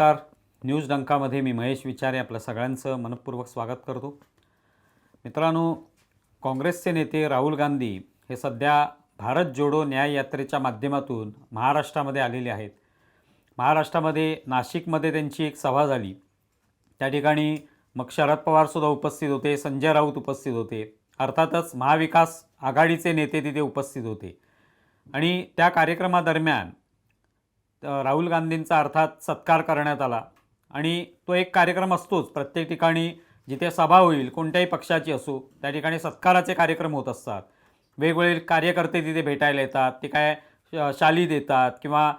नमस्कार. न्यूज डंकामध्ये मी महेश विचारे आपलं सगळ्यांचं मनपूर्वक स्वागत करतो. मित्रांनो काँग्रेसचे नेते राहुल गांधी हे सध्या भारत जोडो न्याय यात्रेच्या माध्यमातून महाराष्ट्रामध्ये आलेले आहेत. महाराष्ट्रामध्ये नाशिकमध्ये त्यांची एक सभा झाली. त्या ठिकाणी मग शरद पवारसुद्धा उपस्थित होते संजय राऊत उपस्थित होते. अर्थातच महाविकास आघाडीचे नेते तिथे उपस्थित होते. आणि त्या कार्यक्रमादरम्यान राहुल गांधींचा अर्थात सत्कार करण्यात आला. आणि तो एक कार्यक्रम असतोच. प्रत्येक ठिकाणी जिथे सभा होईल कोणत्याही पक्षाची असो त्या ठिकाणी सत्काराचे कार्यक्रम होत असतात. वेगवेगळे कार्यकर्ते तिथे भेटायला येतात ते काय श- शाली देतात किंवा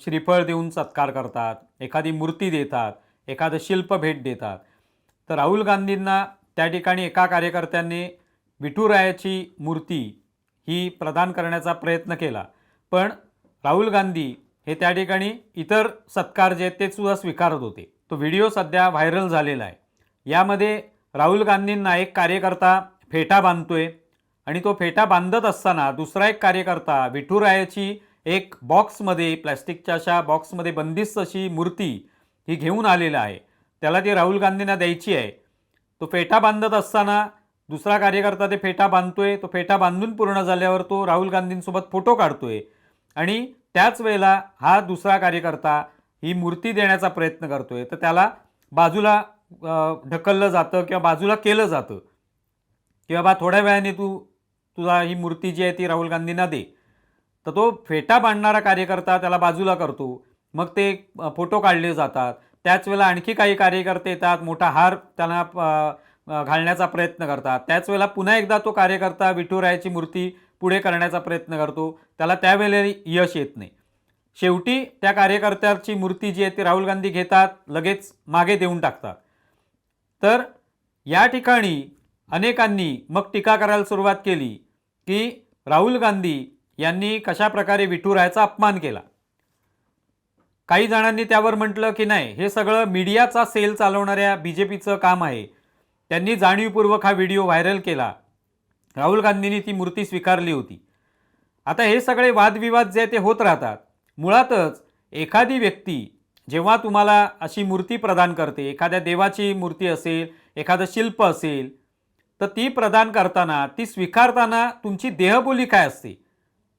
श्रीफळ देऊन सत्कार करतात एखादी मूर्ती देतात एखादं शिल्प भेट देतात. तर राहुल गांधींना त्या ठिकाणी एका कार्यकर्त्यांनी विठुरायाची मूर्ती ही प्रदान करण्याचा प्रयत्न केला. पण राहुल गांधी हे त्या ठिकाणी इतर सत्कार जे आहेत ते सुद्धा स्वीकारत होते. तो व्हिडिओ सध्या व्हायरल झालेला आहे. यामध्ये राहुल गांधींना एक कार्यकर्ता फेटा बांधतोय आणि तो फेटा बांधत असताना दुसरा एक कार्यकर्ता विठुरायाची एक बॉक्समध्ये प्लॅस्टिकच्या अशा बॉक्समध्ये बंदिस्त अशी मूर्ती ही घेऊन आलेला आहे. त्याला ती राहुल गांधींना द्यायची आहे. तो फेटा बांधत असताना दुसरा कार्यकर्ता ते फेटा बांधतोय. तो फेटा बांधून पूर्ण झाल्यावर तो राहुल गांधींसोबत फोटो काढतोय. आणि त्याच वेळेला हा दुसरा कार्यकर्ता ही मूर्ती देण्याचा प्रयत्न करतोय. तर त्याला बाजूला ढकललं जातं किंवा बाजूला केलं जातं. की बाबा थोड्या वेळाने तू तुझा ही मूर्ती जी आहे ती राहुल गांधींना दे. तर तो फेटा बांधणारा कार्यकर्ता त्याला बाजूला करतो. मग ते फोटो काढले जातात. त्याच वेळेला आणखी काही कार्यकर्ते येतात. मोठा हार त्यांना घालण्याचा प्रयत्न करतात. त्याच वेळेला पुन्हा एकदा तो कार्यकर्ता विठुरायाची मूर्ती पुढे करण्याचा प्रयत्न करतो. त्याला त्यावेळेला यश येत नाही. शेवटी त्या कार्यकर्त्याची मूर्ती जी आहे ती राहुल गांधी घेतात लगेच मागे देऊन टाकतात. तर या ठिकाणी अनेकांनी मग टीका करायला सुरुवात केली की राहुल गांधी यांनी कशा प्रकारे विठुरायाचा अपमान केला? काही जणांनी त्यावर म्हटलं की नाही हे सगळं मीडियाचा सेल चालवणाऱ्या बी जे पीचं काम आहे. त्यांनी जाणीवपूर्वक हा व्हिडिओ व्हायरल केला. राहुल गांधींनी ती मूर्ती स्वीकारली होती. आता हे सगळे वादविवाद जे ते होत राहतात. मुळातच एखादी व्यक्ती जेव्हा तुम्हाला अशी मूर्ती प्रदान करते एखाद्या देवाची मूर्ती असेल एखादं शिल्प असेल तर ती प्रदान करताना ती स्वीकारताना तुमची देहबोली काय असते?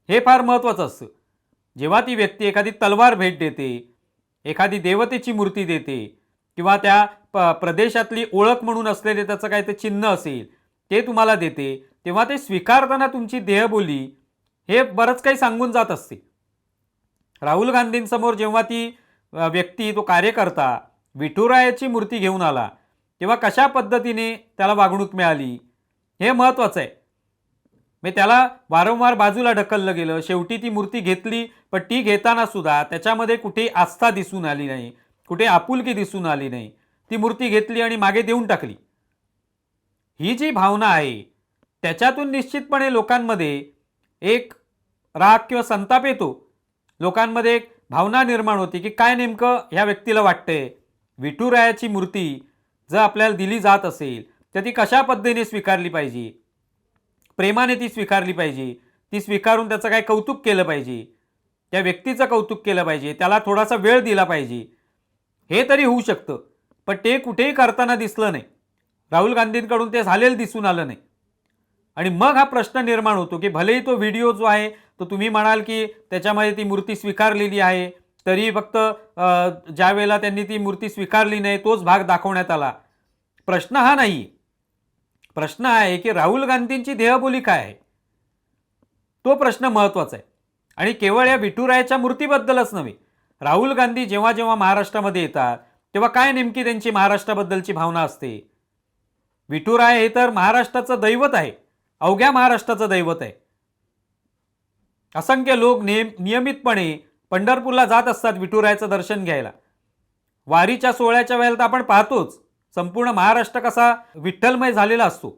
हे फार महत्त्वाचं असतं. जेव्हा ती व्यक्ती एखादी तलवार भेट देते एखादी देवतेची मूर्ती देते किंवा त्या प प्रदेशातली ओळख म्हणून असलेले त्याचं काय ते चिन्ह असेल ते तुम्हाला देते. तेव्हा ते स्वीकारताना तुमची देहबोली हे बरंच काही सांगून जात असते. राहुल गांधींसमोर जेव्हा ती व्यक्ती तो कार्यकर्ता विठुरायाची मूर्ती घेऊन आला तेव्हा कशा पद्धतीने त्याला वागणूक मिळाली हे महत्त्वाचं आहे. मी त्याला वारंवार बाजूला ढकललं गेलं शेवटी ती मूर्ती घेतली पण ती घेताना सुद्धा त्याच्यामध्ये कुठे आस्था दिसून आली नाही कुठे आपुलकी दिसून आली नाही. ती मूर्ती घेतली आणि मागे देऊन टाकली. ही जी भावना आहे त्याच्यातून निश्चितपणे लोकांमध्ये एक राग किंवा संताप येतो. लोकांमध्ये एक भावना निर्माण होती की काय नेमकं ह्या व्यक्तीला वाटतंय. विठुरायाची मूर्ती जर आपल्याला दिली जात असेल तर ती कशा पद्धतीने स्वीकारली पाहिजे? प्रेमाने ती स्वीकारली पाहिजे? ती स्वीकारून त्याचं काय कौतुक केलं पाहिजे? त्या व्यक्तीचं कौतुक केलं पाहिजे? त्याला थोडासा वेळ दिला पाहिजे? हे तरी होऊ शकतं पण ते कुठेही करताना दिसलं नाही. राहुल गांधींकडून ते झालेलं दिसून आलं नाही. आणि मग हा प्रश्न निर्माण होतो की भलेही तो व्हिडिओ जो आहे तो तुम्ही म्हणाल की त्याच्यामध्ये ती मूर्ती स्वीकारलेली आहे तरी फक्त ज्या वेळेला त्यांनी ती मूर्ती स्वीकारली नाही तोच भाग दाखवण्यात आला. प्रश्न हा नाही. प्रश्न हा आहे की राहुल गांधींची देहबोली काय आहे? तो प्रश्न महत्त्वाचा आहे. आणि केवळ या विठुरायाच्या मूर्तीबद्दलच नव्हे. राहुल गांधी जेव्हा जेव्हा महाराष्ट्रामध्ये येतात तेव्हा काय नेमकी त्यांची महाराष्ट्राबद्दलची भावना असते? विठुराय हे तर महाराष्ट्राचं दैवत आहे. अवघ्या महाराष्ट्राचं दैवत आहे. असंख्य लोक नेम नियमितपणे पंढरपूरला जात असतात विठुरायाचं दर्शन घ्यायला. वारीच्या सोहळ्याच्या वेळेला तर आपण पाहतोच संपूर्ण महाराष्ट्र कसा विठ्ठलमय झालेला असतो.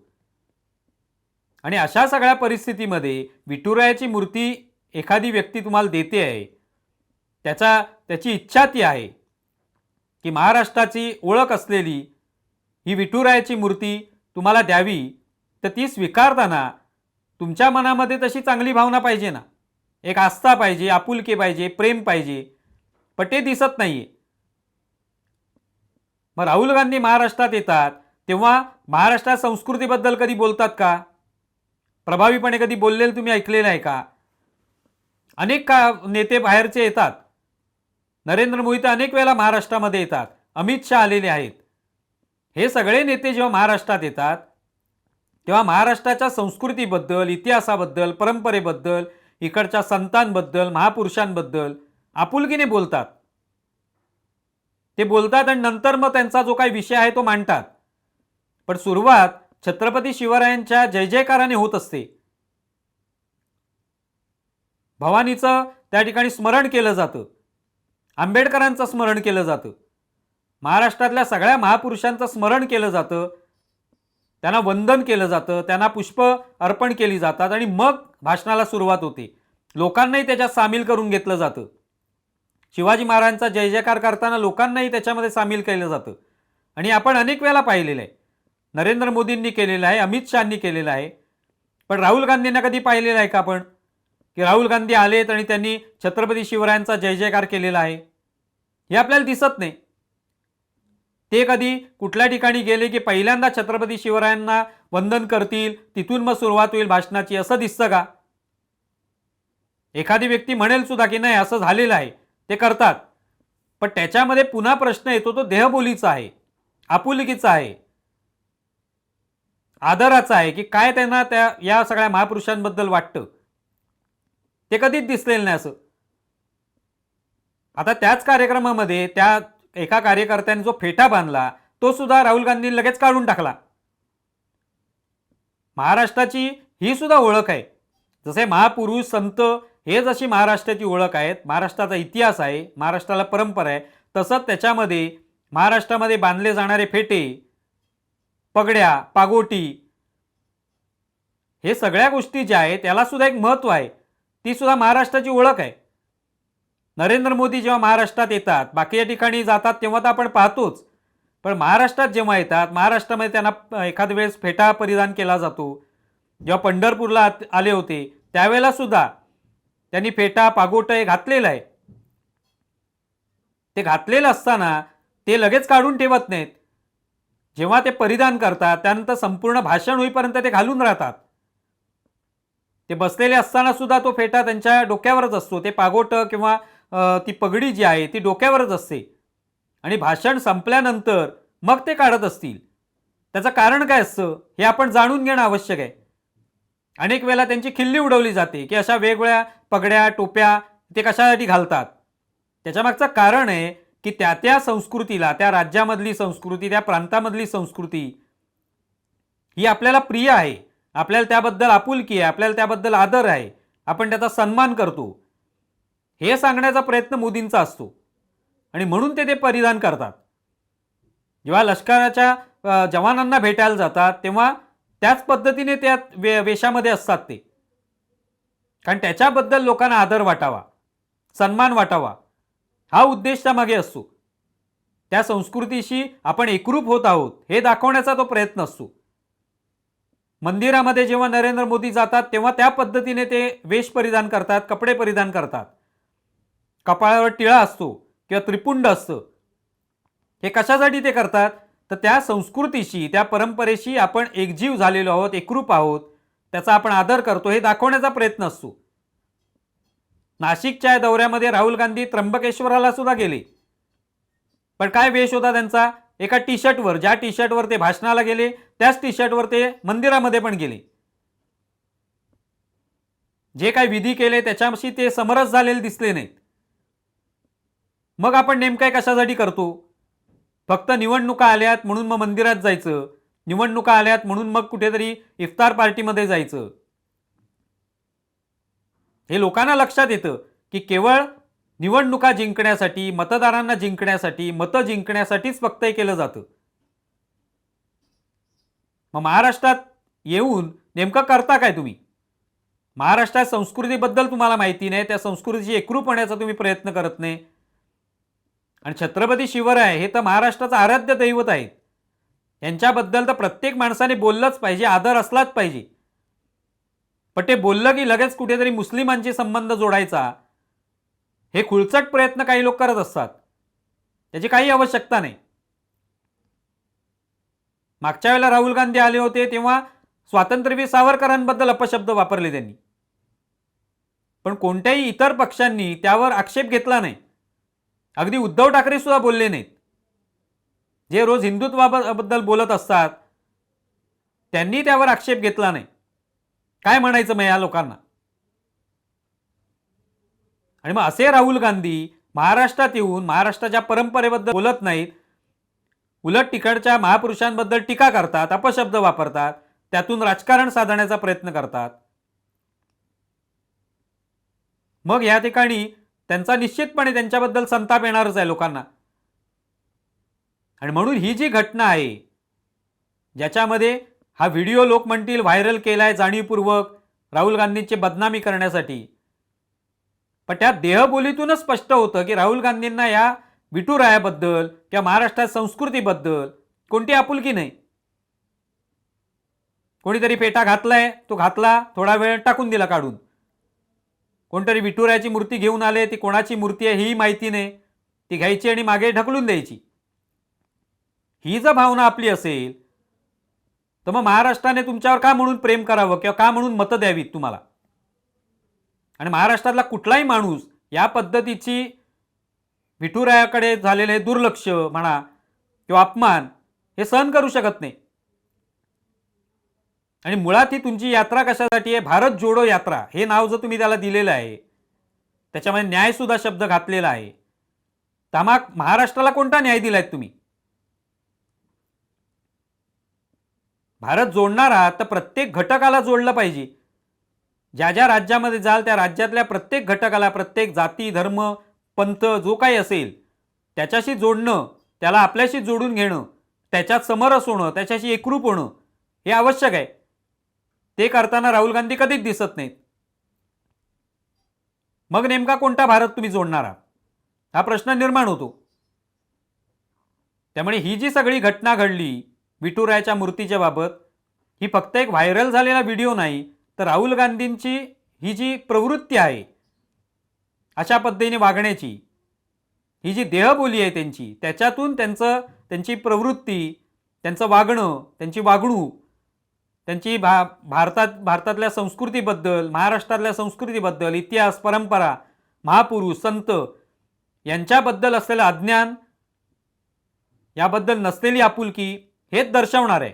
आणि अशा सगळ्या परिस्थितीमध्ये विठुरायाची मूर्ती एखादी व्यक्ती तुम्हाला देते आहे त्याचा त्याची इच्छा ती आहे की महाराष्ट्राची ओळख असलेली ही विठुरायाची मूर्ती तुम्हाला द्यावी तर ती स्वीकारताना तुमच्या मनामध्ये तशी चांगली भावना पाहिजे ना. एक आस्था पाहिजे आपुलकी पाहिजे प्रेम पाहिजे पण ते दिसत नाही आहे मग राहुल गांधी महाराष्ट्रात येतात तेव्हा महाराष्ट्रात संस्कृतीबद्दल कधी बोलतात का? प्रभावीपणे कधी बोललेलं तुम्ही ऐकलेलं आहे का? अनेक का नेते बाहेरचे येतात. नरेंद्र मोदी तर अनेक वेळेला महाराष्ट्रामध्ये येतात. अमित शहा आलेले आहेत. हे सगळे नेते जेव्हा महाराष्ट्रात येतात तेव्हा महाराष्ट्राच्या संस्कृतीबद्दल इतिहासाबद्दल परंपरेबद्दल इकडच्या संतांबद्दल महापुरुषांबद्दल आपुलकीने बोलतात. ते बोलतात आणि नंतर मग त्यांचा जो काही विषय आहे तो मांडतात. पण सुरुवात छत्रपती शिवरायांच्या जय जयकाराने होत असते. भवानीचं त्या ठिकाणी स्मरण केलं जातं. आंबेडकरांचं स्मरण केलं जातं. महाराष्ट्रातल्या सगळ्या महापुरुषांचं स्मरण केलं जातं. त्यांना वंदन केलं जातं त्यांना पुष्प अर्पण केली जातात आणि मग भाषणाला सुरुवात होते. लोकांनाही त्याच्यात सामील करून घेतलं जातं. शिवाजी महाराजांचा जय जयकार करताना लोकांनाही त्याच्यामध्ये सामील केलं जातं. आणि आपण अनेक वेळा पाहिलेलं आहे. नरेंद्र मोदींनी केलेलं आहे अमित शहानी केलेलं आहे. पण राहुल गांधींना कधी पाहिलेलं आहे का आपण? की राहुल गांधी आलेत आणि त्यांनी छत्रपती शिवरायांचा जय जयकार केलेला आहे. हे आपल्याला दिसत नाही. ते कधी कुठल्या ठिकाणी गेले की पहिल्यांदा छत्रपती शिवरायांना वंदन करतील तिथून मग सुरुवात होईल भाषणाची असं दिसतं का? एखादी व्यक्ती म्हणेल सुद्धा की नाही असं झालेलं आहे. ते करतात. पण त्याच्यामध्ये पुन्हा प्रश्न येतो तो देहबोलीचा आहे आपुलकीचा आहे आदराचा आहे की काय त्यांना त्या या सगळ्या महापुरुषांबद्दल वाटतं? ते कधीच दिसलेलं नाही असं. आता त्याच कार्यक्रमामध्ये त्या एका कार्यकर्त्याने जो फेटा बांधला तो सुद्धा राहुल गांधींनी लगेच काढून टाकला. महाराष्ट्राची ही सुद्धा ओळख आहे. जसे महापुरुष संत हे जशी महाराष्ट्राची ओळख आहेत महाराष्ट्राचा इतिहास आहे महाराष्ट्राला परंपरा आहे तसंच त्याच्यामध्ये महाराष्ट्रामध्ये बांधले जाणारे फेटे पगड्या पागोटी हे सगळ्या गोष्टी ज्या आहेत त्याला सुद्धा एक महत्त्व आहे. ती सुद्धा महाराष्ट्राची ओळख आहे. नरेंद्र मोदी जेव्हा महाराष्ट्रात येतात बाकीच्या ठिकाणी जातात तेव्हा तर आपण पाहतोच. पण महाराष्ट्रात जेव्हा येतात महाराष्ट्रामध्ये त्यांना एखाद्या वेळेस फेटा परिधान केला जातो. जेव्हा पंढरपूरला आले होते त्यावेळेला सुद्धा त्यांनी फेटा पागोट हे घातलेलं आहे. ते घातलेलं असताना ते लगेच काढून ठेवत नाहीत. जेव्हा ते परिधान करतात त्यानंतर संपूर्ण भाषण होईपर्यंत ते घालून राहतात. ते बसलेले असताना सुद्धा तो फेटा त्यांच्या डोक्यावरच असतो. ते पागोट किंवा ती पगडी जी आहे ती डोक्यावरच असते. आणि भाषण संपल्यानंतर मग ते काढत असतील. त्याचं कारण काय असतं हे आपण जाणून घेणं आवश्यक आहे. अनेक वेळेला त्यांची खिल्ली उडवली जाते की अशा वेगवेगळ्या पगड्या टोप्या ते कशासाठी घालतात. त्याच्यामागचं कारण आहे की त्या त्या संस्कृतीला त्या राज्यामधली संस्कृती त्या प्रांतामधली संस्कृती ही आपल्याला प्रिय आहे. आपल्याला त्याबद्दल आपुलकी आहे आपल्याला त्याबद्दल आदर आहे. आपण त्याचा सन्मान करतो. हे सांगण्याचा प्रयत्न मोदींचा असतो. आणि म्हणून ते ते परिधान करतात. जेव्हा लष्कराच्या जवानांना भेटायला जातात तेव्हा त्याच पद्धतीने त्या वे वेशामध्ये असतात ते. कारण त्याच्याबद्दल लोकांना आदर वाटावा सन्मान वाटावा हा उद्देश त्यामागे असतो. त्या संस्कृतीशी आपण एकरूप होत आहोत हे दाखवण्याचा तो प्रयत्न असतो. मंदिरामध्ये जेव्हा नरेंद्र मोदी जातात तेव्हा त्या पद्धतीने ते वेश परिधान करतात कपडे परिधान करतात. कपाळावर टिळा असतो किंवा त्रिपुंड असतं. हे कशासाठी ते करतात? तर त्या संस्कृतीशी त्या परंपरेशी आपण एकजीव झालेलो आहोत एकरूप आहोत. त्याचा आपण आदर करतो हे दाखवण्याचा प्रयत्न असतो. नाशिकच्या दौऱ्यामध्ये राहुल गांधी त्र्यंबकेश्वराला सुद्धा गेले. पण काय वेश होता त्यांचा? एका टी शर्टवर ज्या टी शर्टवर ते भाषणाला गेले त्याच टी शर्टवर ते मंदिरामध्ये पण गेले. जे काही विधी केले त्याच्याशी ते समरस झालेले दिसले नाहीत. मग आपण नेमकाय कशासाठी करतो? फक्त निवडणुका आल्यात म्हणून मग मंदिरात जायचं. निवडणुका आल्यात म्हणून मग कुठेतरी इफ्तार पार्टीमध्ये जायचं. हे लोकांना लक्षात येतं की केवळ निवडणुका जिंकण्यासाठी मतदारांना जिंकण्यासाठी मतं जिंकण्यासाठीच फक्त हे केलं जातं. मग महाराष्ट्रात येऊन नेमकं करता काय तुम्ही? महाराष्ट्रात संस्कृतीबद्दल तुम्हाला माहिती नाही त्या संस्कृतीची एकरूप होण्याचा तुम्ही प्रयत्न करत नाही. आणि छत्रपती शिवराय हे तर महाराष्ट्राचं आराध्य दैवत आहेत. यांच्याबद्दल तर प्रत्येक माणसाने बोललंच पाहिजे आदर असलाच पाहिजे. पण ते बोललं की लगेच कुठेतरी मुस्लिमांशी संबंध जोडायचा. हे खुळचट प्रयत्न काही लोक करत असतात. त्याची काही आवश्यकता नाही. मागच्या वेळेला राहुल गांधी आले होते तेव्हा स्वातंत्र्यवीर सावरकरांबद्दल अपशब्द वापरले त्यांनी. पण कोणत्याही इतर पक्षांनी त्यावर आक्षेप घेतला नाही. अगदी उद्धव ठाकरे सुद्धा बोलले नाहीत. जे रोज हिंदुत्वाबद्दल बोलत असतात त्यांनी त्यावर आक्षेप घेतला नाही. काय म्हणायचं मग या लोकांना? आणि मग असे राहुल गांधी महाराष्ट्रात येऊन महाराष्ट्राच्या परंपरेबद्दल बोलत नाहीत उलट तिकडच्या महापुरुषांबद्दल टीका करतात अपशब्द वापरतात त्यातून राजकारण साधण्याचा प्रयत्न करतात. मग या ठिकाणी त्यांचा निश्चितपणे त्यांच्याबद्दल संताप येणारच आहे लोकांना. आणि म्हणून ही जी घटना आहे ज्याच्यामध्ये हा व्हिडिओ लोक म्हणतील व्हायरल केलाय जाणीवपूर्वक राहुल गांधींची बदनामी करण्यासाठी. पण त्या देहबोलीतूनच स्पष्ट होतं की राहुल गांधींना या विठुरायाबद्दल किंवा महाराष्ट्रात संस्कृतीबद्दल कोणती आपुलकी नाही. कोणीतरी पेटा घातलाय तो घातला थोडा वेळ टाकून दिला काढून. कोणतरी विठुरायाची मूर्ती घेऊन आले ती कोणाची मूर्ती आहे ही माहिती नाही. ती घ्यायची आणि मागे ढकलून द्यायची. ही जर भावना आपली असेल तर मग महाराष्ट्राने तुमच्यावर का म्हणून प्रेम करावं किंवा का म्हणून मतं द्यावीत तुम्हाला? आणि महाराष्ट्रातला कुठलाही माणूस या पद्धतीची विठुरायाकडे झालेले दुर्लक्ष म्हणा किंवा अपमान हे सहन करू शकत नाही. आणि मुळात ही तुमची यात्रा कशासाठी आहे? भारत जोडो यात्रा. हे नाव जर तुम्ही त्याला दिलेलं आहे त्याच्यामध्ये न्यायसुद्धा शब्द घातलेला आहे. त्यामा महाराष्ट्राला कोणता न्याय दिलाय तुम्ही? भारत जोडणार आहात तर प्रत्येक घटकाला जोडलं पाहिजे. ज्या ज्या राज्यामध्ये जाल त्या राज्यातल्या प्रत्येक घटकाला प्रत्येक जाती धर्म पंथ जो काही असेल त्याच्याशी जोडणं त्याला आपल्याशी जोडून घेणं त्याच्यात समरस होणं त्याच्याशी एकरूप होणं हे आवश्यक आहे. ते करताना राहुल गांधी कधीच दिसत नाहीत. मग नेमका कोणता भारत तुम्ही जोडणार आहात? हा प्रश्न निर्माण होतो. त्यामुळे ही जी सगळी घटना घडली विठुरायाच्या मूर्तीच्या बाबत ही फक्त एक व्हायरल झालेला व्हिडिओ नाही तर राहुल गांधींची ही जी प्रवृत्ती आहे अशा पद्धतीने वागण्याची ही जी देहबोली आहे त्यांची त्याच्यातून त्यांचं त्यांची प्रवृत्ती त्यांचं वागणं त्यांची वागणूक त्यांची भा भारतात भारतातल्या संस्कृतीबद्दल महाराष्ट्रातल्या संस्कृतीबद्दल इतिहास परंपरा महापुरुष संत यांच्याबद्दल असलेलं अज्ञान याबद्दल नसलेली आपुलकी हेच दर्शवणार आहे.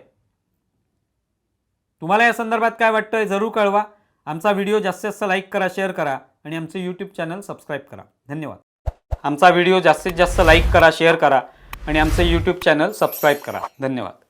तुम्हाला या संदर्भात काय वाटतं जरूर कळवा. आमचा व्हिडिओ जास्तीत जास्त लाईक करा शेअर करा आणि आमचं यूट्यूब चॅनल सबस्क्राईब करा. धन्यवाद. आमचा व्हिडिओ जास्तीत जास्त लाईक करा शेअर करा आणि आमचं यूट्यूब चॅनल सबस्क्राईब करा. धन्यवाद.